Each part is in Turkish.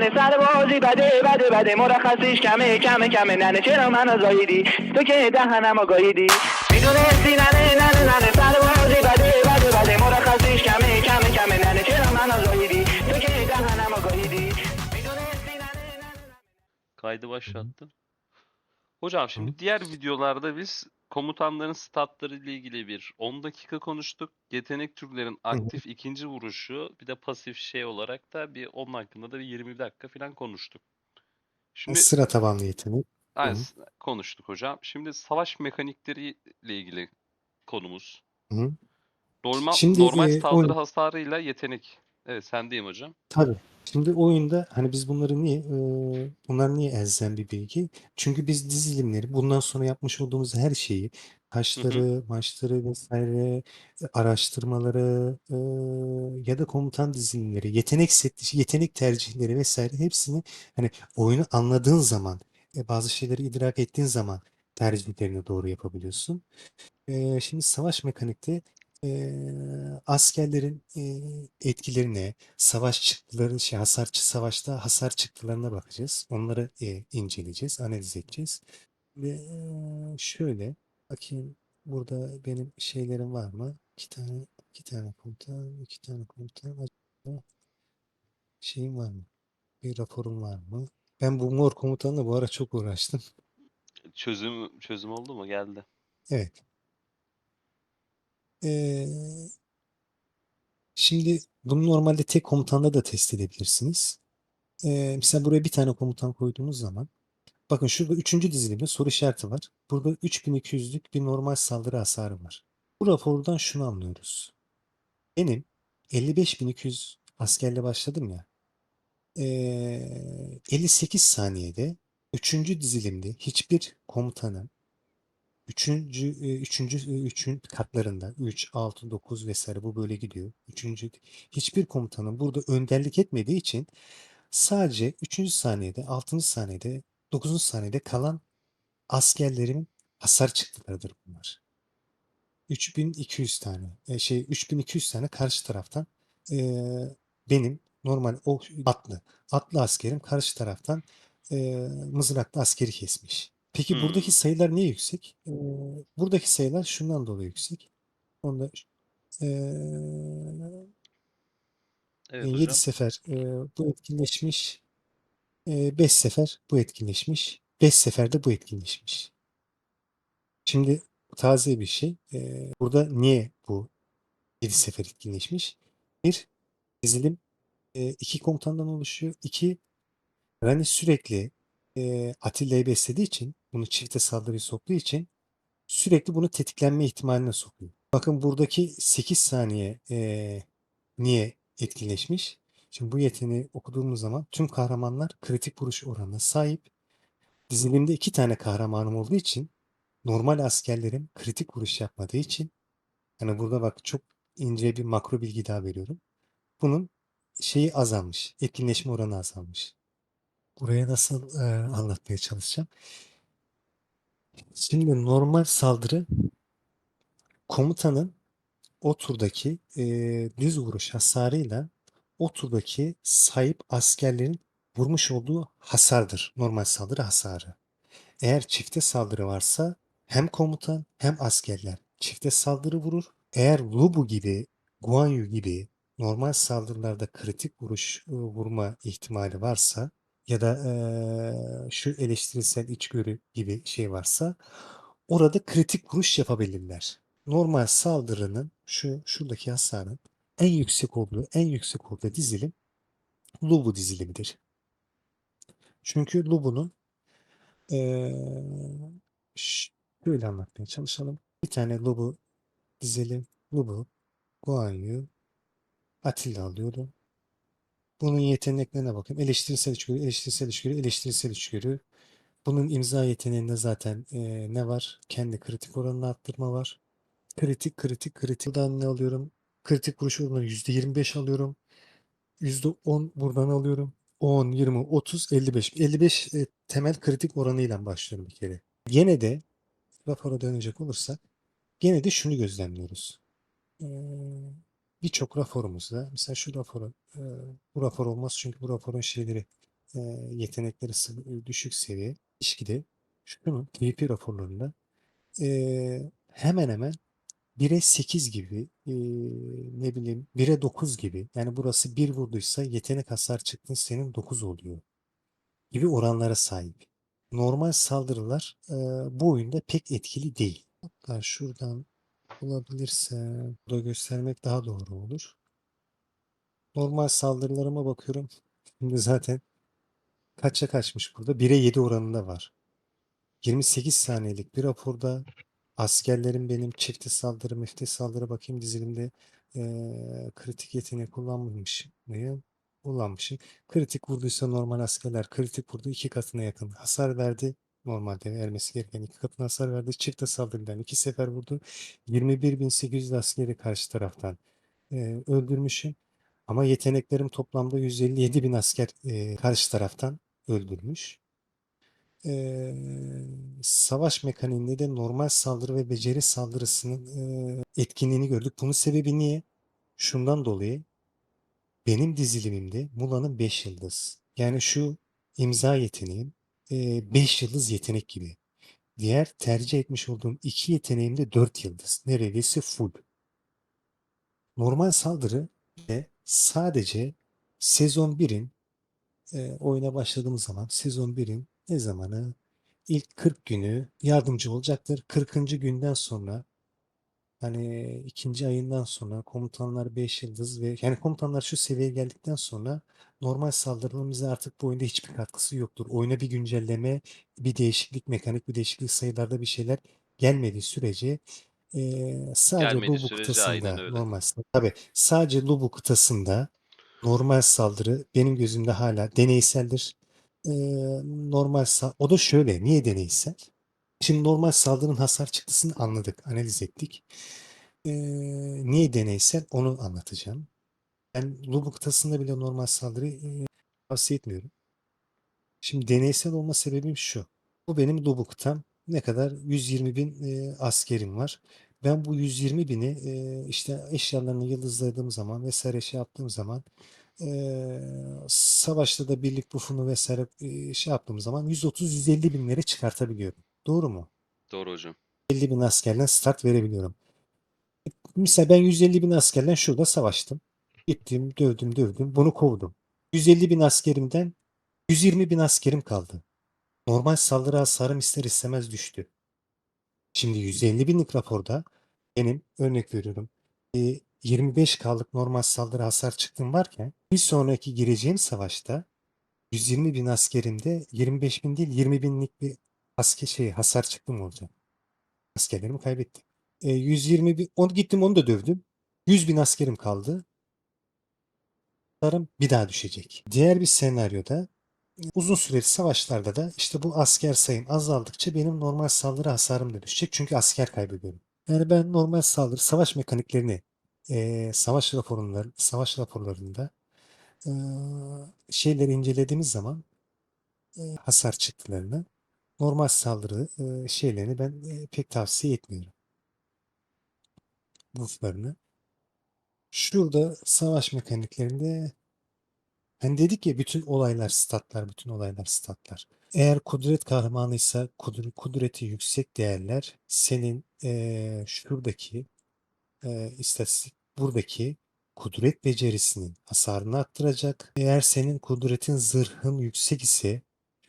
میدونستی ننه ننه ننه سر بازی بده بده بده مرخصیش کمه کمه کمه ننه چرا منو زاییدی تو که دهنمو گاییدی میدونستی ننه ننه ننه سر بازی بده بده بده مرخصیش کمه کمه کمه ننه چرا منو زاییدی تو که دهنمو گاییدی میدونستی ننه ننه Kaydı başlattım. Hocam şimdi diğer videolarda biz komutanların statları ile ilgili bir 10 dakika konuştuk. Yetenek türlerin aktif ikinci vuruşu bir de pasif şey olarak da bir onun hakkında da bir 20 dakika falan konuştuk. Şimdi Sıra tabanlı yetenek. aynen, hı. s- konuştuk hocam. Şimdi savaş mekanikleri ile ilgili konumuz. Hı hı. Normal Şimdi, normal e, saldırı oyun- hasarıyla yetenek. Evet sendeyim hocam. Tabii. Şimdi oyunda hani biz bunları niye e, bunlar niye elzem bir bilgi? Çünkü biz dizilimleri bundan sonra yapmış olduğumuz her şeyi taşları, maçları vesaire e, araştırmaları e, ya da komutan dizilimleri, yetenek setli, yetenek tercihleri vesaire hepsini hani oyunu anladığın zaman e, bazı şeyleri idrak ettiğin zaman tercihlerini doğru yapabiliyorsun. E, şimdi savaş mekanikte e, askerlerin e, etkilerine, savaş çıktıları, şey, hasarçı savaşta hasar çıktılarına bakacağız. Onları e, inceleyeceğiz, analiz edeceğiz. Ve e, şöyle bakayım burada benim şeylerim var mı? İki tane, iki tane komutan, iki tane komutan. Acaba şeyim var mı? Bir raporum var mı? Ben bu mor komutanla bu ara çok uğraştım. Çözüm çözüm oldu mu? Geldi. Evet. Şimdi bunu normalde tek komutanda da test edebilirsiniz. Ee, mesela buraya bir tane komutan koyduğunuz zaman bakın şurada üçüncü dizilimde soru işareti var. Burada 3200'lük bir normal saldırı hasarı var. Bu rapordan şunu anlıyoruz. Benim 55200 askerle başladım ya. Ee, 58 saniyede üçüncü dizilimde hiçbir komutanın Üçüncü, e, üçüncü, e, üçün katlarında 3, 6, 9 vesaire bu böyle gidiyor. Üçüncü, hiçbir komutanın burada önderlik etmediği için sadece 3. saniyede, 6. saniyede, 9. saniyede kalan askerlerimin hasar çıktılarıdır bunlar. 3200 tane, e, şey 3200 tane karşı taraftan e, benim normal o atlı, atlı askerim karşı taraftan e, mızraklı askeri kesmiş. Peki Hmm. buradaki sayılar niye yüksek? E, buradaki sayılar şundan dolayı yüksek. Onda e, Evet 7 hocam. sefer e, bu etkinleşmiş. 5 sefer bu etkinleşmiş. 5 sefer de bu etkinleşmiş. Şimdi taze bir şey. E, burada niye bu 7 sefer etkinleşmiş? Bir, dizilim e, iki komutandan oluşuyor. İki, Rani sürekli e, Atilla'yı beslediği için, bunu çifte saldırıya soktuğu için sürekli bunu tetiklenme ihtimaline sokuyor. Bakın buradaki 8 saniye e, niye etkileşmiş? Şimdi bu yeteneği okuduğumuz zaman tüm kahramanlar kritik vuruş oranına sahip. Dizilimde iki tane kahramanım olduğu için normal askerlerim kritik vuruş yapmadığı için hani burada bak çok ince bir makro bilgi daha veriyorum. Bunun şeyi azalmış. Etkinleşme oranı azalmış. Buraya nasıl e, anlatmaya çalışacağım? Şimdi normal saldırı komutanın o turdaki e, düz vuruş hasarıyla o turdaki sahip askerlerin vurmuş olduğu hasardır. Normal saldırı hasarı. Eğer çifte saldırı varsa hem komutan hem askerler çifte saldırı vurur. Eğer Lubu gibi, Guan Yu gibi normal saldırılarda kritik vuruş vurma ihtimali varsa ya da e, şu eleştirisel içgörü gibi şey varsa orada kritik vuruş yapabilirler. Normal saldırının şu şuradaki hasarın en yüksek olduğu en yüksek olduğu dizilim Lubu dizilimidir. Çünkü Lubu'nun ş- şöyle anlatmaya çalışalım. Bir tane Lubu dizelim. Lubu, Guan Yu, Atilla alıyorum. Bunun yeteneklerine bakayım. Eleştirisel içgörü, eleştirisel içgörü, eleştirisel içgörü. Bunun imza yeteneğinde zaten eee, ne var? Kendi kritik oranını arttırma var. Kritik, kritik, kritik. Buradan ne alıyorum? Kritik vuruş oranı %25 alıyorum. %10 buradan alıyorum. 10, 20, 30, 55. 55 e, temel kritik oranıyla başlıyorum bir kere. Gene de rapora dönecek olursak gene de şunu gözlemliyoruz. Ee, birçok raporumuzda mesela şu raporu e, bu rapor olmaz çünkü bu raporun şeyleri e, yetenekleri düşük seviye ilişkide şunun TP raporlarında e, hemen hemen 1'e 8 gibi e, ne bileyim 1'e 9 gibi yani burası 1 vurduysa yetenek hasar çıktın senin 9 oluyor gibi oranlara sahip. Normal saldırılar e, bu oyunda pek etkili değil. Hatta şuradan bulabilirsem burada göstermek daha doğru olur. Normal saldırılarıma bakıyorum. Şimdi zaten kaça kaçmış burada? 1'e 7 oranında var. 28 saniyelik bir raporda askerlerim benim çifte saldırı, mifte saldırı bakayım dizilimde eee, kritik yeteneği kullanmamış mıyım? Kullanmışım. Kritik vurduysa normal askerler kritik vurdu iki katına yakın hasar verdi. Normalde vermesi gereken iki katına hasar verdi. Çifte saldırıdan iki sefer vurdu. 21.800 askeri karşı taraftan eee, öldürmüşüm. Ama yeteneklerim toplamda 157 bin asker eee, karşı taraftan öldürmüş. Eee, savaş mekaniğinde de normal saldırı ve beceri saldırısının eee, etkinliğini gördük. Bunun sebebi niye? Şundan dolayı benim dizilimimde Mula'nın 5 yıldız. Yani şu imza yeteneğim 5 yıldız yetenek gibi. Diğer tercih etmiş olduğum iki yeteneğim de 4 yıldız. Neredeyse full. Normal saldırı de sadece sezon 1'in e, oyuna başladığımız zaman sezon 1'in ne zamanı? İlk 40 günü yardımcı olacaktır. 40. günden sonra hani ikinci ayından sonra komutanlar 5 yıldız ve yani komutanlar şu seviyeye geldikten sonra normal saldırımıza artık bu oyunda hiçbir katkısı yoktur. Oyuna bir güncelleme, bir değişiklik, mekanik bir değişiklik sayılarda bir şeyler gelmediği sürece e, sadece Gelmediği Lubu sürece aynen kıtasında öyle. normal tabii sadece Lubu kıtasında normal saldırı benim gözümde hala deneyseldir. Ee, normal sa- o da şöyle niye deneysel? Şimdi normal saldırının hasar çıktısını anladık, analiz ettik. Ee, niye deneysel onu anlatacağım. Ben Lubu kıtasında bile normal saldırıyı e, tavsiye etmiyorum. Şimdi deneysel olma sebebim şu. Bu benim Lubu kıtam. Ne kadar? 120 bin e, askerim var. Ben bu 120 bini e, işte eşyalarını yıldızladığım zaman vesaire şey yaptığım zaman Eee, savaşta da birlik bufunu vesaire eee, şey yaptığım zaman 130-150 binlere çıkartabiliyorum. Doğru mu? Doğru hocam. 50 bin askerden start verebiliyorum. Mesela ben 150 bin askerden şurada savaştım. Gittim, dövdüm, dövdüm. Bunu kovdum. 150 bin askerimden 120 bin askerim kaldı. Normal saldırı hasarım ister istemez düştü. Şimdi 150 binlik raporda benim örnek veriyorum e, 25 kaldık normal saldırı hasar çıktım varken bir sonraki gireceğim savaşta 120 bin askerimde 25 bin değil 20 binlik bir asker şey hasar çıktım olacak. Askerlerimi kaybettim. E, 120 bin onu gittim onu da dövdüm. 100 bin askerim kaldı. Hasarım bir daha düşecek. Diğer bir senaryoda uzun süreli savaşlarda da işte bu asker sayım azaldıkça benim normal saldırı hasarım da düşecek. Çünkü asker kaybediyorum. Yani ben normal saldırı savaş mekaniklerini eee, savaş raporları savaş raporlarında eee, şeyleri incelediğimiz zaman eee, hasar çıktılarını normal saldırı şeylerini ben pek tavsiye etmiyorum. Bufflarını. Şurada savaş mekaniklerinde hani dedik ya bütün olaylar statlar, bütün olaylar statlar. Eğer kudret kahramanıysa kudreti yüksek değerler senin eee, şuradaki eee, istatistik buradaki kudret becerisinin hasarını arttıracak. Eğer senin kudretin zırhın yüksek ise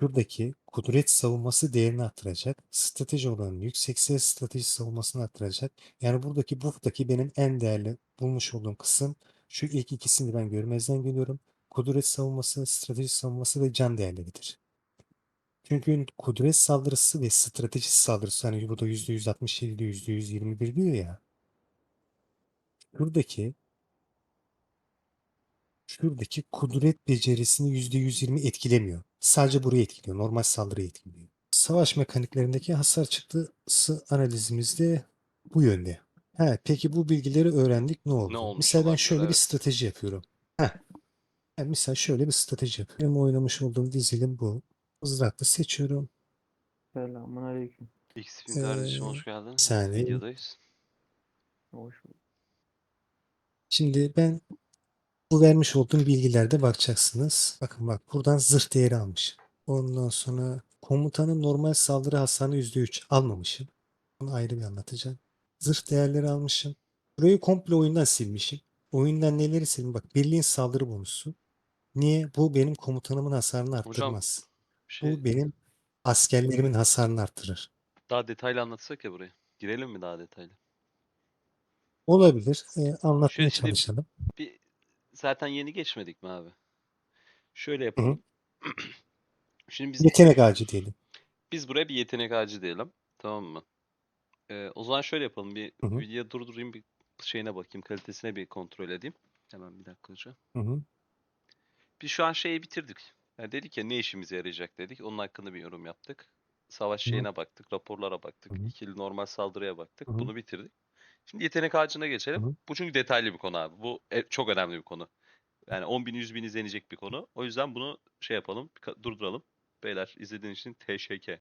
şuradaki kudret savunması değerini arttıracak. Strateji oranı yüksekse strateji savunmasını arttıracak. Yani buradaki buradaki benim en değerli bulmuş olduğum kısım şu ilk ikisini ben görmezden geliyorum. Kudret savunması, strateji savunması ve can değerleridir. Çünkü kudret saldırısı ve strateji saldırısı hani burada %167, %121 diyor ya. Şuradaki şuradaki kudret becerisini %120 etkilemiyor. Sadece burayı etkiliyor. Normal saldırıyı etkiliyor. Savaş mekaniklerindeki hasar çıktısı analizimizde bu yönde. He, peki bu bilgileri öğrendik ne oldu? olmuş Mesela ben şöyle bir strateji yapıyorum. Heh. Yani mesela şöyle bir strateji yapıyorum. Benim oynamış olduğum dizilim bu. Mızraklı seçiyorum. Selamun aleyküm. XP kardeşim Ee, hoş geldin. bir saniye. Videodayız. Hoş bulduk. Şimdi ben bu vermiş olduğum bilgilerde bakacaksınız. Bakın bak buradan zırh değeri almış. Ondan sonra komutanın normal saldırı hasarını %3 almamışım. Bunu ayrı bir anlatacağım. Zırh değerleri almışım. Burayı komple oyundan silmişim. Oyundan neleri sildim? Bak birliğin saldırı bonusu. Niye? Bu benim komutanımın hasarını Hocam arttırmaz. bir şey Bu benim askerlerimin hasarını arttırır. daha detaylı anlatsak ya burayı. Girelim mi daha detaylı? Olabilir. Ee, anlatmaya Şöyle çalışalım. bir zaten yeni geçmedik mi abi? Şöyle yapalım. Şimdi biz Yetenek ağacı diyelim. biz buraya bir yetenek ağacı diyelim. Tamam mı? Ee, o zaman şöyle yapalım. Bir Hı hı. video durdurayım bir şeyine bakayım. Kalitesine bir kontrol edeyim. Hemen bir dakika hocam. Hı hı. Biz şu an şeyi bitirdik. Yani dedik ya ne işimize yarayacak dedik. Onun hakkında bir yorum yaptık. Savaş Hı hı. şeyine baktık, raporlara baktık, Hı hı. ikili normal saldırıya baktık. Hı hı. Bunu bitirdik. Şimdi yetenek ağacına geçelim. hı. Bu çünkü detaylı bir konu abi. Bu e- çok önemli bir konu. Yani 10 bin 100 bin izlenecek bir konu. O yüzden bunu şey yapalım, ka- durduralım. Beyler izlediğiniz için teşekkür.